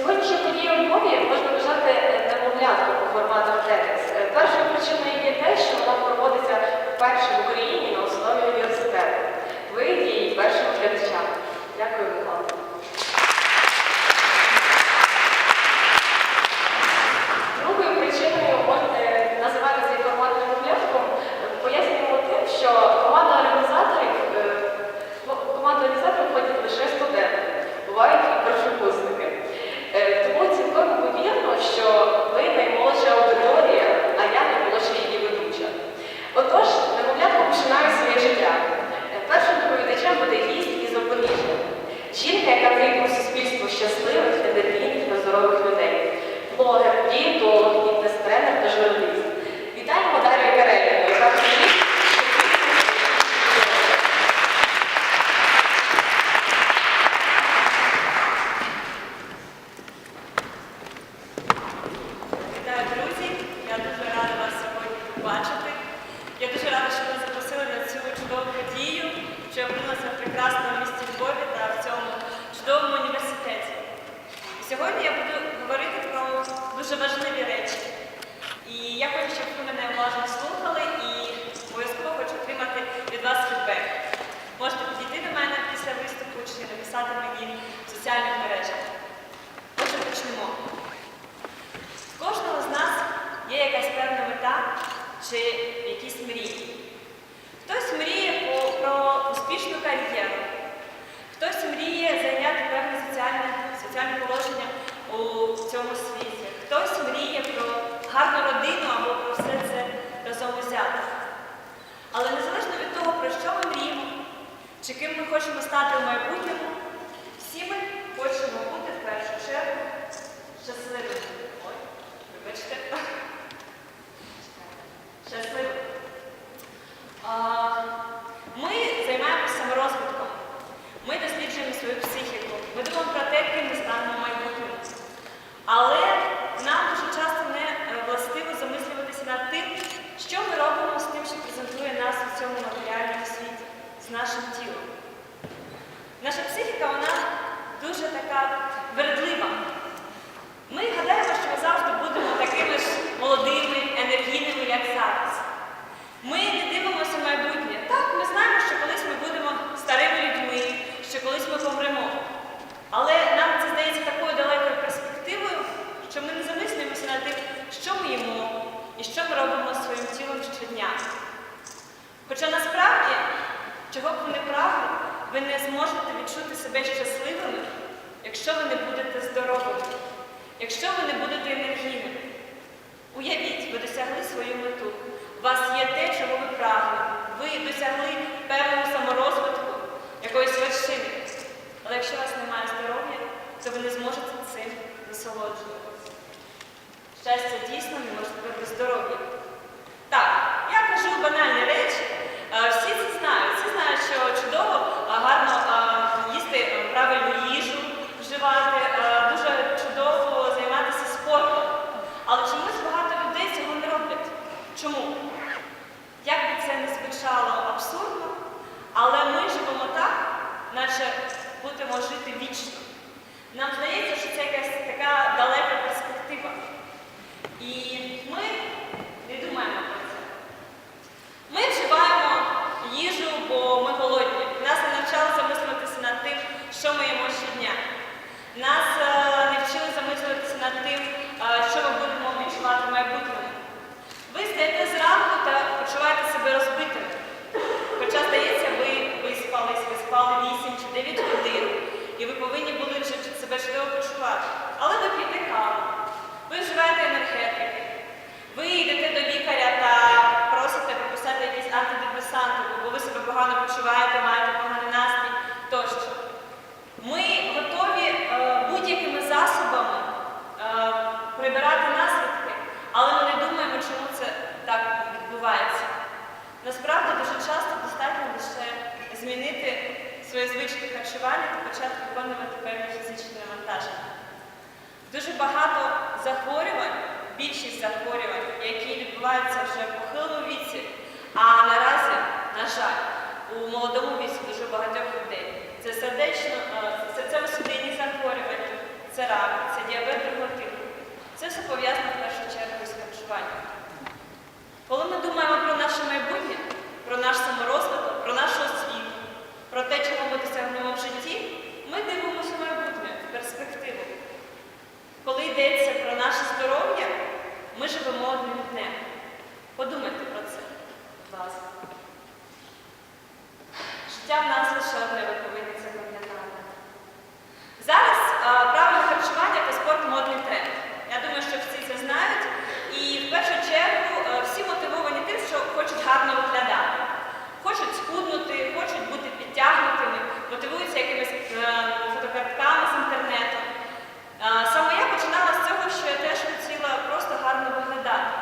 Сьогоднішню подію у Львові можна вважати немовлятку по формату теніс. Е, Першою причиною є те, що вона проводиться вперше в Україні на основі університету. Ви її першим глядачами. Дякую чи ким ми хочемо стати в майбутньому, всі ми хочемо бути в першу чергу щасливими. Ой, вибачте. Щасливими. А, Ми займаємося саморозвитком. Ми досліджуємо свою психіку. Ми думаємо про те, ким ми станемо в майбутньому. Але нам дуже часто не е, властиво замислюватися над тим, що ми робимо з тим, що презентує нас у цьому матеріальному світі, з нашим тілом. Наша психіка, вона дуже така вередлива. Ми гадаємо, що ми завжди будемо такими ж молодими, енергійними, як зараз. Ми не дивимося в майбутнє. Так, ми знаємо, що колись ми будемо старими людьми, що колись ми помремо. Але нам це здається такою далекою перспективою, що ми не замислюємося над тим, що ми їмо і що ми робимо своїм тілом щодня. Хоча насправді, чого б ви не прагли, ви не зможете відчути себе щасливими, якщо ви не будете здоровими, якщо ви не будете енергійними. Уявіть, ви досягли свою мету. У вас є те, чого ви прагли. Ви досягли певного саморозвитку, якоїсь вершини. Але якщо у вас немає здоров'я, то ви не зможете цим насолоджуватися. Щастя дійсно неможливе без здоров'я. Так, я кажу банальні речі. Е, Всі це знають. Всі знають, що чудово, а, гарно а, їсти е, правильну їжу, вживати, е, дуже чудово займатися спортом. Але чомусь багато людей цього не роблять. Чому? Як би це не звучало абсурдно, але ми живемо так, наче будемо жити вічно. Нам здається, що це якась така далека перспектива. І ми не думаємо про це. Ми вживаємо їжу, бо ми голодні. Нас не навчали замислюватися над тим, що ми їмо щодня. Нас е, не вчили замислюватися над тим, е, що ми будемо відчувати в майбутньому. Ви стаєте зранку та почуваєте себе розбитими. Хоча, здається, ви виспались, ви спали 8 чи 9 годин, і ви повинні були вже себе почувати. Але ви п'єте каву, ви вживаєте енергетики, ви йдете до лікаря та просите прописати якісь антидепресанти, бо ви себе погано почуваєте, маєте поганий настрій тощо. Ми готові е, будь-якими засобами е, прибирати наслідки, але ми не думаємо, чому це так відбувається. Насправді дуже часто достатньо лише змінити свої звички харчування та почати виконувати певні фізичні навантаження. Дуже багато захворювань, більшість захворювань, які відбуваються вже в похилому віці, а наразі, на жаль, у молодому віці дуже багатьох людей. Це сердечно, е, серцево-судинні захворювання, це рак, це діабет. пов'язано в першу чергу з харчуванням. Коли ми думаємо про наше майбутнє, про наш саморозвиток, про те, чого ми досягнемо в житті, ми дивимося в майбутнє, в перспективу. Коли йдеться про наше здоров'я, ми живемо одним днем. Подумайте про це, будь ласка. Життя в нас лише одне, ви повинні це пам'ятати. Зараз а, правильне харчування та спорт модний тренд. Я думаю, що всі це знають. І в першу чергу е, всі мотивовані тим, що хочуть гарно виглядати. Хочуть схуднути, хочуть бути підтягнутими, мотивуються якимись е, фотокартками з інтернету. Е, Саме я починала з цього, що я теж хотіла просто гарно виглядати.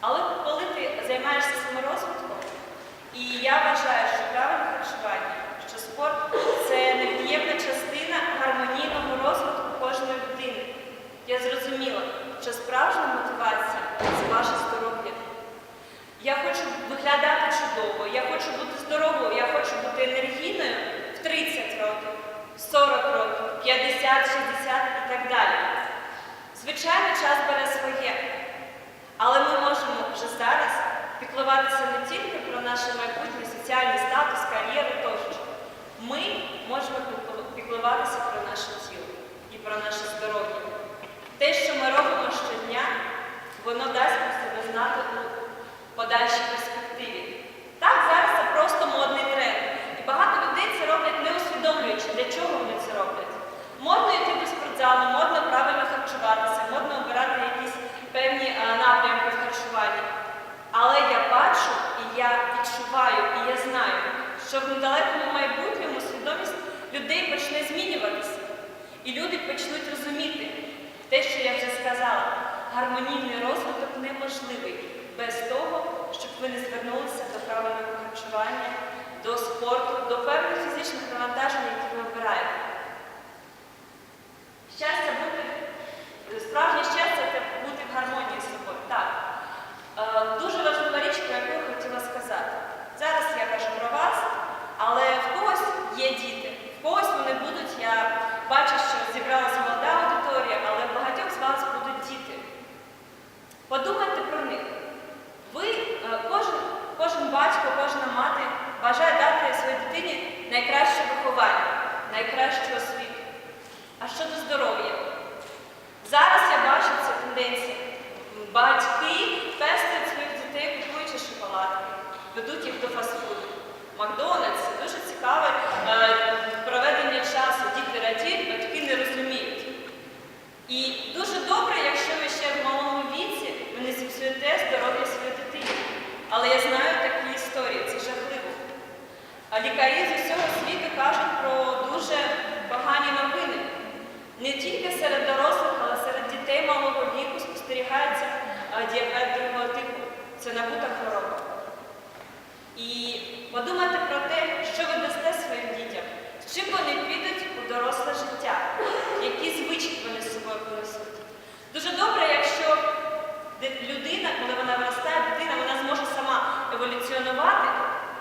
Але коли ти займаєшся саморозвитком, і я вважаю, що правильне харчування, що спорт це невід'ємна частина гармонійного розвитку кожної людини. Я зрозуміла, що справжня мотивація це ваше здоров'я. Я хочу виглядати чудово, я хочу бути здоровою, я хочу бути енергійною в 30 років, в 40 років, 50, 60 і так далі. Звичайно, час бере своє. Але ми можемо вже зараз піклуватися не тільки про наш майбутній соціальний статус, кар'єру тощо. Ми можемо піклуватися про наше тіло і про наше здоров'я. Те, що ми робимо щодня, воно дасть про себе знати у подальшій перспективі. Так, зараз це просто модний тренд. І багато людей це роблять не усвідомлюючи, для чого вони це роблять. Модно йти до спортзалу, модно правильно харчуватися, модно обирати якісь певні е, напрямки в харчуванні. Але я бачу і я відчуваю, і я знаю, що в недалекому майбутньому свідомість людей почне змінюватися. І люди почнуть розуміти те, що я вже сказала, гармонійний розвиток неможливий без того, щоб ви не звернулися до правильного харчування, до спорту, до певних фізичних навантажень, які ви обираєте. Щастя бути, справжнє щастя це бути в гармонії з собою. Так. Е, Дуже важлива річ, про яку я хотіла сказати. Зараз я кажу про вас, але в когось є діти, в когось вони будуть, я бачу, що зібралася молода аудиторія, але в багатьох з вас будуть діти. Подумайте про них. Ви, е, кожен, кожен батько, кожна мати бажає дати своїй дитині найкраще виховання, найкращу освіту. А щодо здоров'я? Зараз я бачу цю тенденцію. Батьки пестують своїх дітей, купуючи шоколадки, ведуть їх до фастфуду. Макдональдс це дуже цікаве е, проведення часу. Діти радіють, батьки не розуміють. І дуже добре, якщо ви ще в малому віці ви не зіпсуєте здоров'я своєї дитини. Але я знаю такі історії, це жахливо. А лікарі з усього світу кажуть про дуже погані новини. Не тільки серед дорослих, але серед дітей малого віку спостерігається діабет другого типу. Це набута хвороба. І подумайте про те, що ви дасте своїм дітям, з чим вони підуть у доросле життя, які звички вони з собою понесуть. Дуже добре, якщо де- людина, коли вона виростає, дитина вона зможе сама еволюціонувати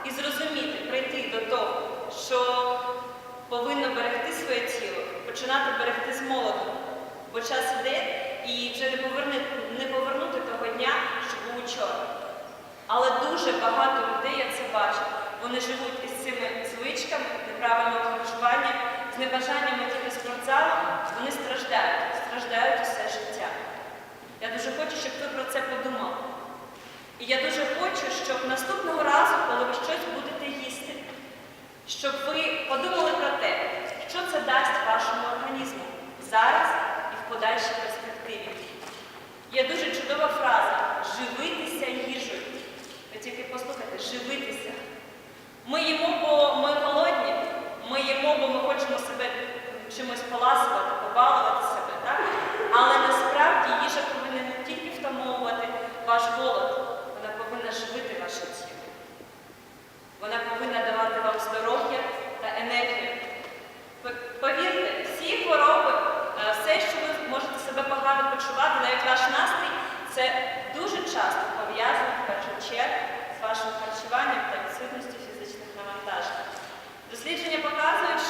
і зрозуміти, прийти до того, що повинно берегти своє тіло, починати берегти з молоду. Бо час іде і вже не повернути, не повернути того дня, що був учора. Але дуже багато людей, я це бачу, вони живуть із цими звичками неправильного харчування, з небажанням йти до спортзалу, вони страждають, страждають усе життя. Я дуже хочу, щоб ви про це подумали. І я дуже хочу, щоб наступного разу, коли ви щось будете їсти, щоб ви подумали про те, що це дасть вашому організму зараз і в подальшій перспективі. Є дуже чудова фраза живитися їжею. Ви тільки послухайте, живитися. Ми їмо, бо ми голодні, ми їмо, бо ми хочемо себе чимось поласувати, побалувати себе, так? Але насправді їжа повинна не тільки втамовувати ваш голод, вона повинна живити ваше тіло. Вона повинна давати вам здоров'я та енергію. Повірте, всі хвороби, е, все, що ви можете себе погано почувати, навіть ваш настрій, це дуже часто пов'язано в першу чергу з вашим харчуванням та відсутністю фізичних навантажень. Дослідження показують,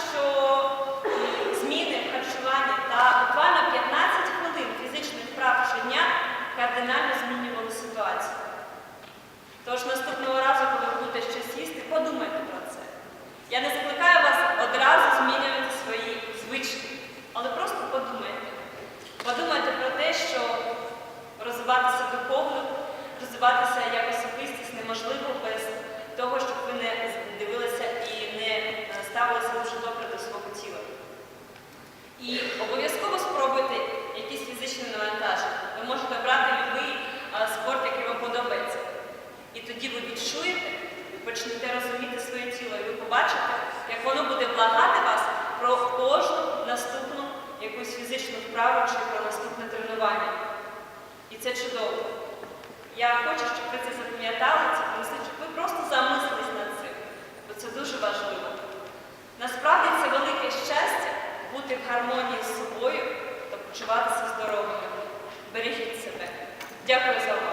розвиватися духовно, розвиватися як особистість неможливо без того, щоб ви не дивилися і не е, ставилися дуже добре до свого тіла. І обов'язково спробуйте якісь фізичні навантаження. Ви можете обрати любий е, спорт, який вам подобається. І тоді ви відчуєте, почнете розуміти своє тіло, і ви побачите, як воно буде благати вас про кожну наступну якусь фізичну вправу чи про наступне тренування. Це чудово. Я хочу, щоб ви це запам'ятали, це просто, щоб ви просто замислились над цим, бо це дуже важливо. Насправді це велике щастя бути в гармонії з собою та почуватися здоровими. Бережіть себе. Дякую за